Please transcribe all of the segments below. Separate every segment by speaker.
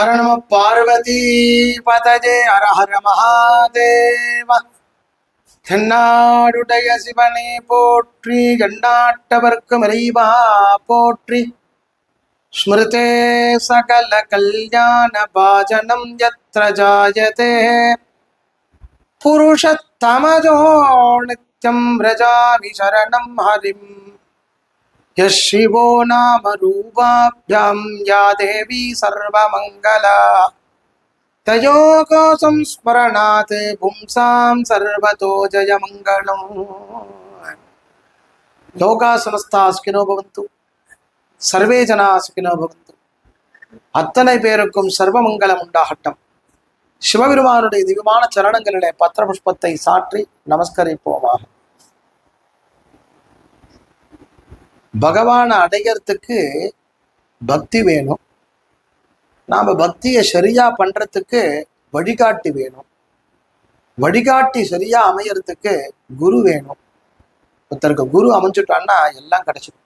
Speaker 1: ஹர நம பார்வதி பதஜே ஹர ஹர மகாதேவ தென்னாடுடைய சிவனே போற்றி எண்ணாட்டவர்க்கு மறைவா போற்றி ஸ்மிருதே சகல கல்யாண பாஜனம் யத்ர ஜாயதே புருஷத்தமஜோ நித்யம் ரஜாமி சரணம் ஹரிம் यः शिवो नाम रूपाभ्यां या देवी सर्वमङ्गला तयोगो संस्मरणात् पुंसां सर्वतो जयमङ्गलम् लोका समस्ता सुखिनो भवन्तु சர்வே ஜனா சுகினோ பவந்து அத்தனை பேருக்கும் சர்வமங்கலம் உண்டாகட்டும் சிவபெருமானுடைய திவ்யமான சரணங்களிலே பத்திர புஷ்பத்தை சாற்றி நமஸ்கரிப்போமாக பகவானை அடையறதுக்கு பக்தி வேணும். நாம் பக்தியை சரியா பண்றதுக்கு வழிகாட்டி வேணும். வழிகாட்டி சரியா அமையறதுக்கு குரு வேணும். ஒருத்தருக்கு குரு அமைஞ்சுட்டான்னா எல்லாம் கிடைச்சிடும்.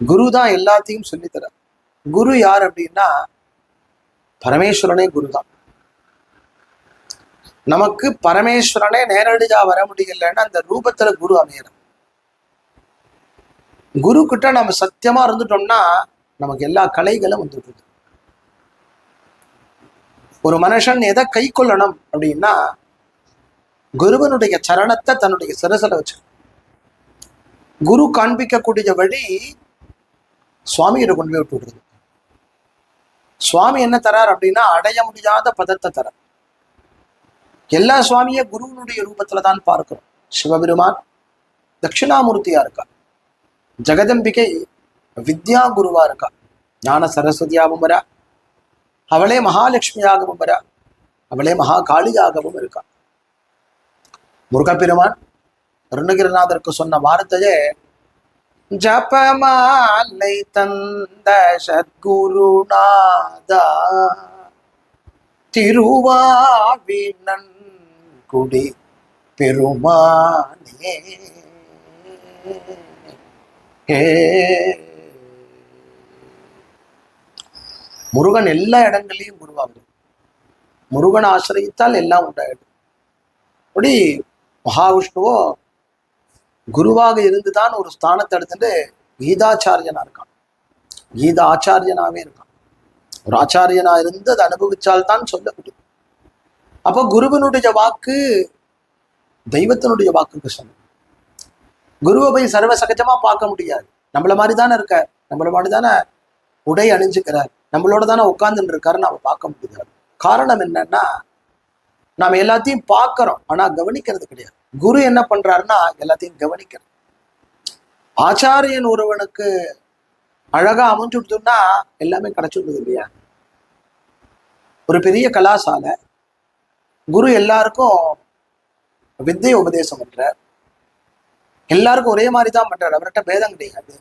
Speaker 1: குரு தான் எல்லாத்தையும் சொல்லித்தர குரு யார் அப்படின்னா பரமேஸ்வரனே குரு தான். நமக்கு பரமேஸ்வரனே நேரடியாக வர முடியலன்னா அந்த ரூபத்துல குரு அமையணும் குரு கிட்ட நம்ம சத்தியமா இருந்துட்டோம்னா நமக்கு எல்லா கலைகளும் வந்துட்டு ஒரு மனுஷன் எதை கை கொள்ளணும் அப்படின்னா குருவனுடைய சரணத்தை தன்னுடைய சிரசில வச்சு குரு காண்பிக்கக்கூடிய வழி சுவாமிகிட்ட கொண்டு போய் விட்டு விடுறது சுவாமி என்ன தரார் அப்படின்னா அடைய முடியாத பதத்தை தர எல்லா சுவாமிய குருவனுடைய ரூபத்துல தான் பார்க்கிறோம். சிவபெருமான் தட்சிணாமூர்த்தியா இருக்கார். ஜெகதம்பிகை வித்யா குருவா இருக்கா ஞான சரஸ்வதியாகவும் வரா அவளே மகாலட்சுமியாகவும் வரா அவளே மகா இருக்கா முருகப்பெருமான் அருணகிரிநாதருக்கு சொன்ன வார்த்தையே ஜபமாலை தந்த சத்குருநாதா திருவாவினன் குடி பெருமானே முருகன் எல்லா இடங்கள்லையும் குருவாகுது முருகன் ஆசிரியத்தால் எல்லாம் உண்டாயிடும். அப்படி மகாவிஷ்ணுவோ குருவாக இருந்துதான் ஒரு ஸ்தானத்தை எடுத்துட்டு கீதாச்சாரியனா இருக்கான். கீதா ஆச்சாரியனாவே இருக்கான். ஒரு ஆச்சாரியனா இருந்து அதை அனுபவிச்சால் தான் சொல்ல முடியும் அப்போ குருவினுடைய வாக்கு தெய்வத்தினுடைய வாக்குக்கு சமம் குருவை போய் சர்வ சகஜமா பார்க்க முடியாது. நம்மள மாதிரி தானே இருக்கார். நம்மள மாதிரி தானே உடை அணிஞ்சுக்கிறார். நம்மளோட தானே உட்கார்ந்துட்டு இருக்காரு நாம பார்க்க முடியாது. காரணம் என்னன்னா நாம எல்லாத்தையும் பார்க்கறோம். ஆனா கவனிக்கிறது கிடையாது. குரு என்ன பண்றாருன்னா எல்லாத்தையும் கவனிக்கிறது ஆச்சாரியன் ஒருவனுக்கு அழகா அமைஞ்சுடுதுன்னா எல்லாமே கிடைச்சிடுது இல்லையா? ஒரு பெரிய கலாசாலை. குரு எல்லாருக்கும் வித்தை உபதேசம் பண்றார். எல்லாருக்கும் ஒரே மாதிரி தான் பண்றாரு. அவர்கிட்ட பேதம் கிடையாது.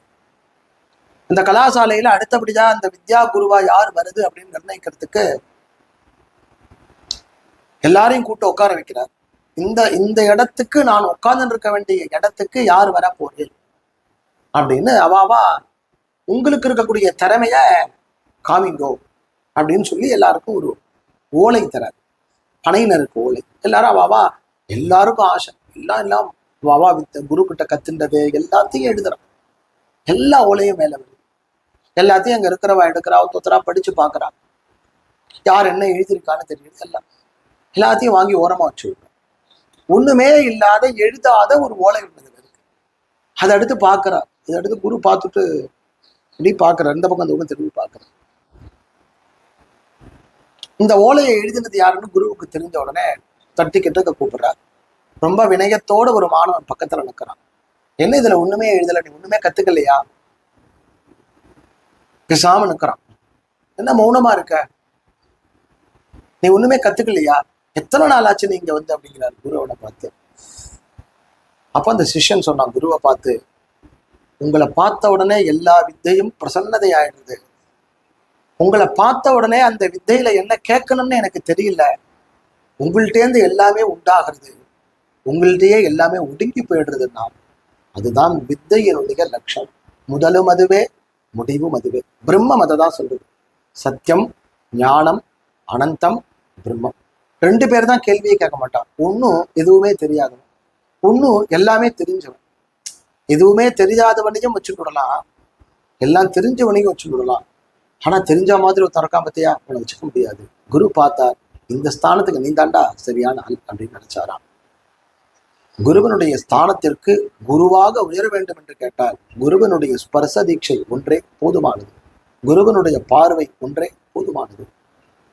Speaker 1: இந்த கலாசாலையில அடுத்தபடியா அந்த வித்யா குருவா யார் வருது அப்படின்னு நிர்ணயிக்கிறதுக்கு எல்லாரையும் கூட்ட உட்கார வைக்கிறார். இந்த இந்த இடத்துக்கு நான் உட்கார்ந்து இருக்க வேண்டிய இடத்துக்கு யார் வர போறேன் அப்படின்னு அவாவா உங்களுக்கு இருக்கக்கூடிய திறமைய காமிங்கோ அப்படின்னு சொல்லி எல்லாருக்கும் ஒரு ஓலை தரார். பனையினருக்கு ஓலை. எல்லாரும் அவாவா எல்லாருக்கும் ஆசை. எல்லாம் எல்லாம் வாவா வித்த குரு கிட்ட கத்துன்றது எல்லாத்தையும் எழுதுறான். எல்லா ஓலையும் மேல வருது. எல்லாத்தையும் அங்க இருக்கிறவா எடுக்கிறா தொத்தரா படிச்சு பாக்குறான் யார் என்ன எழுதியிருக்கான்னு தெரியுது எல்லாம். எல்லாத்தையும் வாங்கி ஓரமா வச்சு ஒண்ணுமே இல்லாத எழுதாத ஒரு ஓலை இருந்தது இருக்கு. அதை அடுத்து பாக்குறா. இதை அடுத்து குரு பார்த்துட்டு இப்படி பாக்குற இந்த பக்கம் அந்த பக்கம் திரும்பி பார்க்கறா இந்த ஓலையை எழுதினது யாருன்னு குருவுக்கு தெரிஞ்ச உடனே தட்டி கிட்ட கூப்பிடுறாரு ரொம்ப வினயத்தோட ஒரு மாணவன் பக்கத்துல நிற்கிறான் என்ன இதுல ஒண்ணுமே எழுதல நீ ஒண்ணுமே கத்துக்கலையா? பேசாம நிற்கிறான் என்ன மௌனமா இருக்க? நீ ஒண்ணுமே கத்துக்கலையா? எத்தனை நாள் ஆச்சு நீங்க வந்து அப்படிங்கிறார் குருவோட பார்த்து. அப்ப அந்த சிஷ்யன் சொன்னான் குருவை பார்த்து உங்களை பார்த்த உடனே எல்லா வித்தையும் பிரசன்னதை ஆயிடுது உங்களை பார்த்த உடனே அந்த வித்தையில என்ன கேட்கணும்னு எனக்கு தெரியல. உங்கள்கிட்டேருந்து எல்லாமே உண்டாகிறது. உங்கள்கிட்டயே எல்லாமே ஒடுங்கி போயிடுறதுன்னா அதுதான் வித்தையினுடைய லட்சம் முதலும் அதுவே முடிவும் அதுவே. பிரம்மம் அதை தான் சொல்றது சத்தியம் ஞானம் அனந்தம் பிரம்மம். ரெண்டு பேர் தான் கேள்வியை கேட்க மாட்டான். ஒன்றும் எதுவுமே தெரியாதவன். ஒன்றும் எல்லாமே தெரிஞ்சவன். எதுவுமே தெரியாதவனையும் வச்சு விடலாம் எல்லாம் தெரிஞ்சவனையும் வச்சு விடலாம் ஆனா தெரிஞ்ச மாதிரி ஒரு திறக்கா பத்தியா அவனை வச்சுக்க முடியாது. குரு பார்த்தார் இந்த ஸ்தானத்துக்கு நீந்தாண்டா சரியான ஆள் அப்படின்னு நினைச்சாராம். குருவனுடைய ஸ்தானத்திற்கு குருவாக உயர வேண்டும் என்று கேட்டால் குருவனுடைய ஸ்பர்ச தீட்சை ஒன்றே போதுமானது. குருவனுடைய பார்வை ஒன்றே போதுமானது.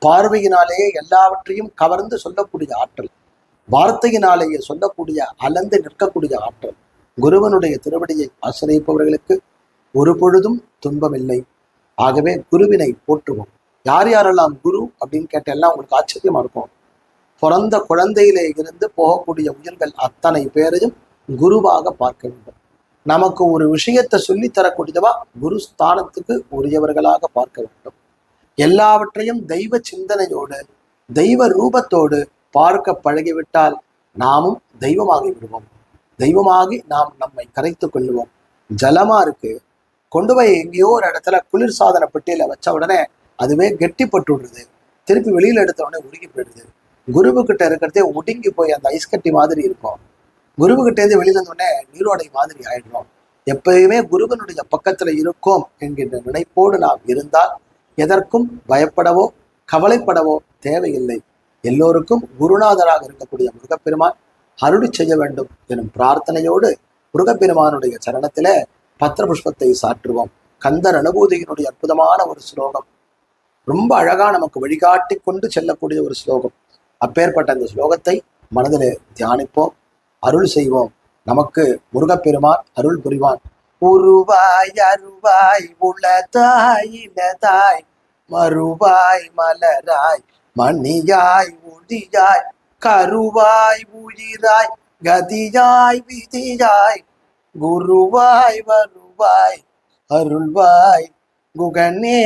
Speaker 1: பார்வையினாலேயே எல்லாவற்றையும் கவர்ந்து சொல்லக்கூடிய ஆற்றல். வார்த்தையினாலேயே சொல்லக்கூடிய அலந்து நிற்கக்கூடிய ஆற்றல். குருவனுடைய திருவடியை ஆசிரியப்பவர்களுக்கு ஒரு பொழுதும் துன்பமில்லை. ஆகவே குருவினை போற்றுவோம். யார் யாரெல்லாம் குரு அப்படின்னு கேட்ட எல்லாம் உங்களுக்கு ஆச்சரியமா இருக்கும். பிறந்த குழந்தையிலே இருந்து போகக்கூடிய உயிர்கள் அத்தனை பேரையும் குருவாக பார்க்க வேண்டும். நமக்கு ஒரு விஷயத்தை சொல்லி தரக்கூடியவா குரு ஸ்தானத்துக்கு உரியவர்களாக பார்க்க வேண்டும். எல்லாவற்றையும் தெய்வ சிந்தனையோடு தெய்வ ரூபத்தோடு பார்க்க பழகிவிட்டால் நாமும் தெய்வமாகி விடுவோம். தெய்வமாகி நாம் நம்மை கரைத்து கொள்ளுவோம். ஜலமா இருக்கு. கொண்டு போய் எங்கேயோ ஒரு இடத்துல குளிர் சாதன பெட்டியில வச்ச உடனே அதுவே கெட்டிப்பட்டு விடுறது திருப்பி வெளியில எடுத்த உடனே உருகி போயிடுது. குருவு கிட்ட இருக்கிறதே ஒடுங்கி போய் அந்த ஐஸ் கட்டி மாதிரி இருக்கும். குருவு இருந்து வெளியில இருந்த உடனே நீரோடை மாதிரி ஆயிடும் எப்பயுமே குருவனுடைய பக்கத்துல இருக்கோம் என்கின்ற நினைப்போடு நாம் இருந்தால் எதற்கும் பயப்படவோ கவலைப்படவோ தேவையில்லை. எல்லோருக்கும் குருநாதராக இருக்கக்கூடிய முருகப்பெருமான் அருளி செய்ய வேண்டும் எனும் பிரார்த்தனையோடு முருகப்பெருமானுடைய சரணத்தில பத்திரபுஷ்பத்தை சாற்றுவோம். கந்தர் அனுபூதியினுடைய அற்புதமான ஒரு ஸ்லோகம். ரொம்ப அழகா நமக்கு வழிகாட்டி கொண்டு செல்லக்கூடிய ஒரு ஸ்லோகம். அப்பேற்பட்ட அந்த ஸ்லோகத்தை மனதில் தியானிப்போம். அருள் செய்வோம். நமக்கு முருகப்பெருமான் அருள் புரிவான். உருவாய் அருவாய் உளதாய் இலதாய் மறுவாய் மலராய் மணியாய் உதியாய் கருவாய் உயிராய் கதியாய் விதியாய் குருவாய் வருவாய் அருள்வாய் குகனே